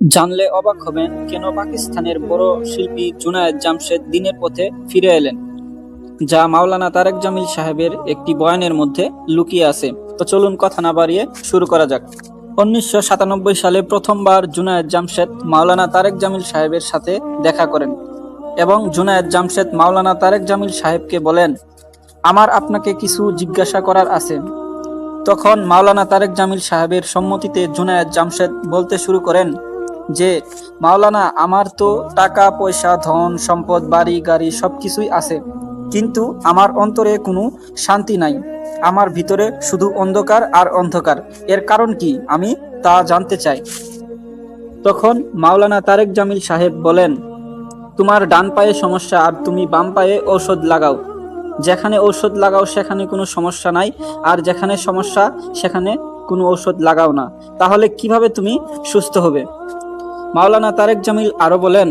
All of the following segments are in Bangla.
জানলে অবাক হবেন কেন পাকিস্তানের বড় শিল্পী জুনায়েদ জামশেদ দিনের পথে ফিরে এলেন, যা মাওলানা তারেক জামিল সাহেবের একটি বয়ানের মধ্যে লুকিয়ে আছে। তো চলুন কথা না বাড়িয়ে শুরু করা যাক। উনিশশো সাতানব্বই সালে প্রথমবার জুনায়েদ জামশেদ মাওলানা তারেক জামিল সাহেবের সাথে দেখা করেন এবং জুনায়েদ জামশেদ মাওলানা তারেক জামিল সাহেবকে বলেন, আমার আপনাকে কিছু জিজ্ঞাসা করার আছে। তখন মাওলানা তারেক জামিল সাহেবের সম্মতিতে জুনায়েদ জামশেদ বলতে শুরু করেন যে, মাওলানা, আমার তো টাকা, পয়সা, ধন, সম্পদ, বাড়ি, গাড়ি সব কিছুই আছে। কিন্তু আমার অন্তরে কোনো শান্তি নাই। আমার ভিতরে শুধু অন্ধকার আর অন্ধকার। এর কারণ কি আমি তা জানতে চাই। তখন মাওলানা তারেক জামিল সাহেব বলেন, তোমার ডান পায়ে সমস্যা আর তুমি বাম পায়ে ঔষধ লাগাও। যেখানে ঔষধ লাগাও, সেখানে কোনো সমস্যা নাই। আর যেখানে সমস্যা, সেখানে কোনো ঔষধ লাগাও না। তাহলে কীভাবে তুমি সুস্থ হবে? মাওলানা তারেক জামিল আরও বলেন,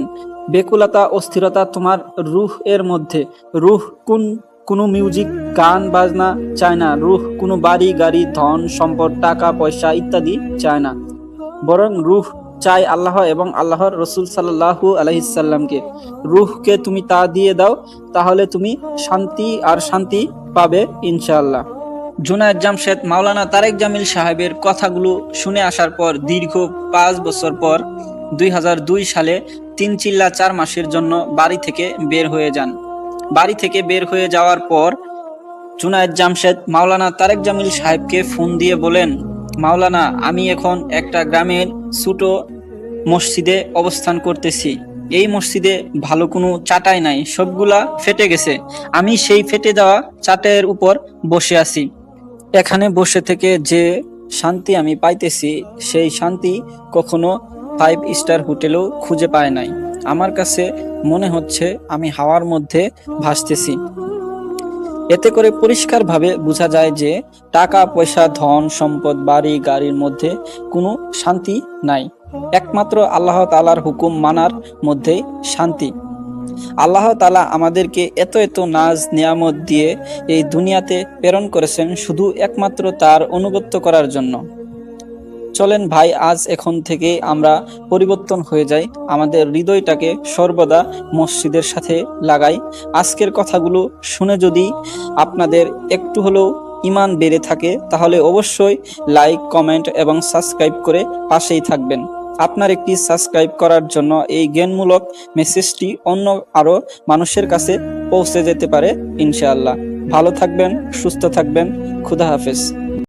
বেকুলতা অস্থিরতা তোমার রুহ এর মধ্যে। রুহ কোন, কোনো মিউজিক গান, বাজনা চায় না। রুহ কোনো বাড়ি, গাড়ি, ধন, সম্পদ, টাকা, পয়সা ইত্যাদি চায় না। বরং রুহ চাই আল্লাহ এবং আল্লাহর রসুল সাল্লাহু আলহিসাল্লামকে রুহকে তুমি তা দিয়ে দাও, তাহলে তুমি শান্তি আর শান্তি পাবে ইনশাআল্লাহ। জুনায়দ জামশেদ মাওলানা তারেক জামিল সাহেবের কথাগুলো শুনে আসার পর দীর্ঘ পাঁচ বছর পর দুই হাজার দুই সালে তিন চিল্লা চার মাসের জন্য বাড়ি থেকে বের হয়ে যান। বাড়ি থেকে বের হয়ে যাওয়ার পর জুনায়দ জামশেদ, মাওলানা তারেক জামিল সাহেবকে ফোন দিয়ে বলেন, মাওলানা, আমি এখন একটা গ্রামের ছোট মসজিদে অবস্থান করতেছি। এই মসজিদে ভালো কোনো চাটাই নাই, সবগুলা ফেটে গেছে। আমি সেই ফেটে যাওয়া চাটাইয়ের উপর বসে আছি। এখানে বসে থেকে যে শান্তি আমি পাইতেছি, সেই শান্তি কখনো ফাইভ স্টার হোটেলেও খুঁজে পায় নাই। আমার কাছে মনে হচ্ছে আমি হাওয়ার মধ্যে ভাসতেছি। এতে করে পরিষ্কারভাবে বোঝা যায় যে টাকা, পয়সা, ধন, সম্পদ, বাড়ি, গাড়ির মধ্যে কোনো শান্তি নাই। একমাত্র আল্লাহ তালার হুকুম মানার মধ্যেই শান্তি। আল্লাহ তালা আমাদেরকে এত এত নাজ, নিয়ামত দিয়ে এই দুনিয়াতে প্রেরণ করেছেন শুধু একমাত্র তার অনুগত্য করার জন্য। চলেন ভাই, আজ এখন থেকে আমরা পরিবর্তন হয়ে যাই। আমাদের হৃদয়টাকে সর্বদা মসজিদের সাথে লাগাই। আজকের কথাগুলো শুনে যদি আপনাদের একটু হলেও ইমান বেড়ে থাকে, তাহলে অবশ্যই লাইক, কমেন্ট এবং সাবস্ক্রাইব করে পাশেই থাকবেন। আপনার একটি সাবস্ক্রাইব করার জন্য এই জ্ঞানমূলক মেসেজটি অন্য আরও মানুষের কাছে পৌঁছে যেতে পারে, ইনশাআল্লাহ। ভালো থাকবেন, সুস্থ থাকবেন। খুদা হাফেজ।